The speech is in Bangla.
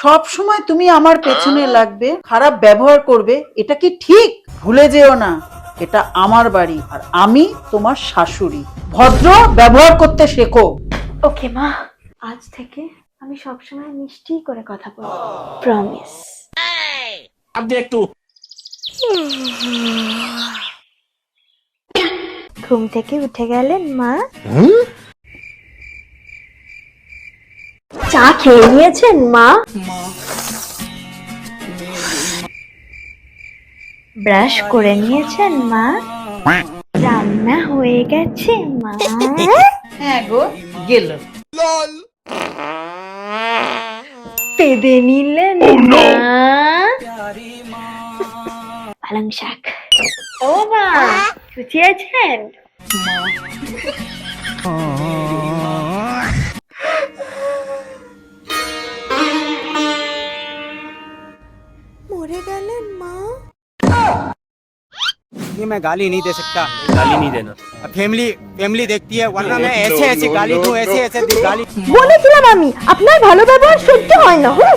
সব সময় তুমি আমার পেছনে লাগবে খারাপ ব্যবহার করবে এটা কি ঠিক? ভুলে যেও না এটা আমার বাড়ি আর আমি তোমার শাশুড়ি। ভদ্র ব্যবহার করতে শেখো। ওকে মা। আজ থেকে আমি সবসময় মিষ্টি করে কথা বলব। প্রমিস আপনি একটু ঘুম থেকে উঠে গেলেন মা? চা খেয়ে নিয়েছেন মা? ব্রাশ করে নিয়েছেন মা? রান্না হয়ে গেছে মা। হ্যাঁ গো গেল। পেদে নিলেন মা। পালং শাক। ও মা বুঝিয়েছেন মরে গেলেন মা ये मैं गाली नहीं दे सकता গালি नहीं देना फैमिली फैमिली देखती है वरना मैं ऐसे ऐसे गाली दूं ऐसे ऐसे गाली বলেছিলাম আমি আপনার ভালো ব্যবহার সহ্য হয় না হুঁ।